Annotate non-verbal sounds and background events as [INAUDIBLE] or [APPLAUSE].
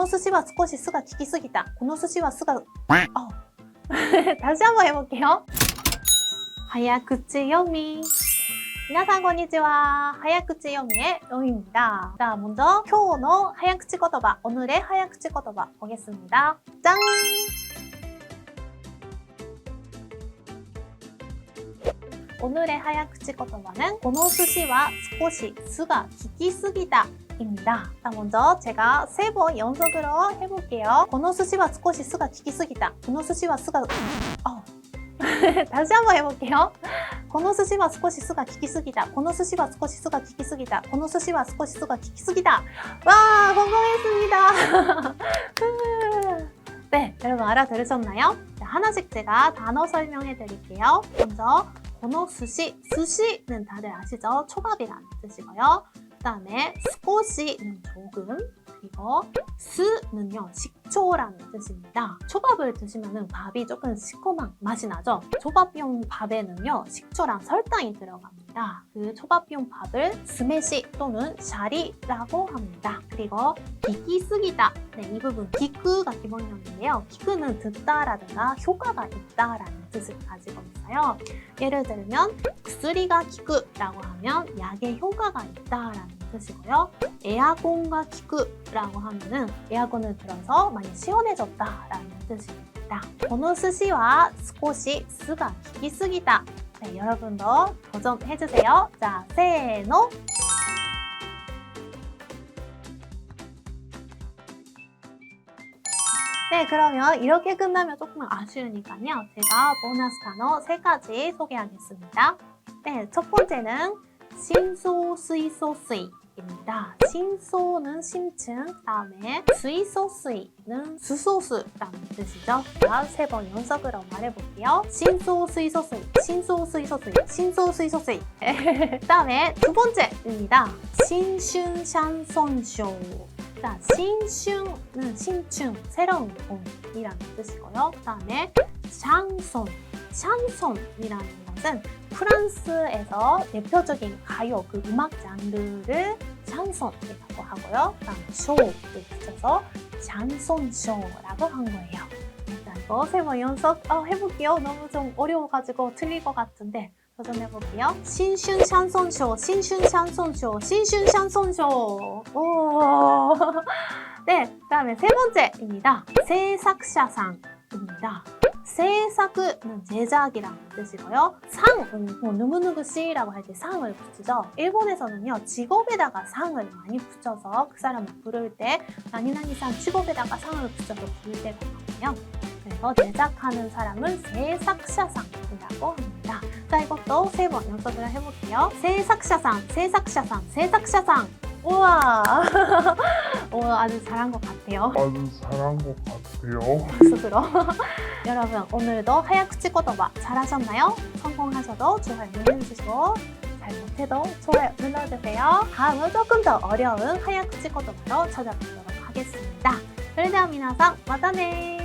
の寿司は少し酢が効きすぎた。この寿司は酢が、あ 다시 한번 해볼게요. 早口読み. 皆さんこんにちは. 早口読み의 로이입니다. 자, 먼저 今日の早口言葉, 오늘의早口言葉 보겠습니다. 짠! 오늘의 하야쿠치 言葉는 この寿司は少し酢が効きすぎた 입니다. 자, 먼저 제가 세 번 연속으로 해볼게요. この寿司は少し酢が効きすぎた.この寿司は酢が 어. 다시 한번 해볼게요. この寿司は少し酢が効きすぎた.この寿司は少し酢が効きすぎた.この寿司は少し酢が効きすぎた. 와, 성공했습니다. [LAUGHS] 네, 여러분 알아들으셨나요? 자, 하나씩 제가 단어 설명해 드릴게요. 먼저 この寿司, 스시는 다들 아시죠? 초밥이라는 뜻이고요. 그 다음에 스코시는 조금, 그리고 스는요 식초라는 뜻입니다. 초밥을 드시면 밥이 조금 시커먼 맛이 나죠? 초밥용 밥에는요 식초랑 설탕이 들어갑니다. 그 초밥용 밥을 스매시 또는 샤리라고 합니다. 그리고 기기 쓰기다. 네, 이 부분 기크가 기본형인데요. 기크는 듣다라든가 효과가 있다라는 뜻을 가지고 있어요. 예를 들면薬가 기크라고 하면 약의 효과가 있다라는 같으시고요. 에어컨과 기구라고 하면은 에어컨을 틀어서 많이 시원해졌다라는 뜻입니다. 번호 스시와 스코시 스가 기기쓰기다. 네, 여러분도 도전해주세요. 자, 세노! 네, 그러면 이렇게 끝나면 조금 아쉬우니까요. 제가 보너스 단어 세 가지 소개하겠습니다. 네, 첫 번째는 신소수이소수이 입니다. 신소는 심층, 다음에 수이소수이는 수소수라는 뜻이죠. 자, 세번 연속으로 말해볼게요. 신소수이소수이, 신소수이소수이, 신소수이소수이. [LAUGHS] 다음에 두 번째입니다. 신슌샨손쇼. 자, 신슝은 신충, 새로운 봄이라는 뜻이고요. 그 다음에 샹손, 샹손이라는 것은 프랑스에서 대표적인 가요, 그 음악 장르를 샹손이라고 하고요. 그 다음에 쇼를 붙여서 샹손쇼라고 한 거예요. 일단 이거 세 번 연속 어, 해볼게요. 너무 좀 어려워가지고 틀릴 것 같은데 도전해볼게요. 신슌 샹손쇼, 신슌 샹손쇼, 신슌 샹손쇼. 오. [LAUGHS] 네, 그다음에 세 번째입니다. 세삭샤상입니다. 세삭은 제작이라는 뜻이고요. 상은 뭐 누구누구 씨라고 할 때 상을 붙이죠. 일본에서는요 직업에다가 상을 많이 붙여서 그 사람을 부를 때 나니나니상 직업에다가 상을 붙여서 부를 때가 많아요. 그래서 제작하는 사람은 세삭샤상이라고 합니다. 자, 이것도 세 번 연습을 해볼게요. 세삭샤상, 세삭샤상, 세삭샤상. 우와, [LAUGHS] 오, 아주 잘한 것 같아요. 아주 잘한 것 같아요. 스스로. [LAUGHS] 여러분, 오늘도 하야쿠치 꼬도바 잘하셨나요? 성공하셔도 좋아요 눌러주시고, 잘 못해도 좋아요 눌러주세요. 다음은 조금 더 어려운 하야쿠치 꼬도바로 찾아뵙도록 하겠습니다. それでは皆さん、またね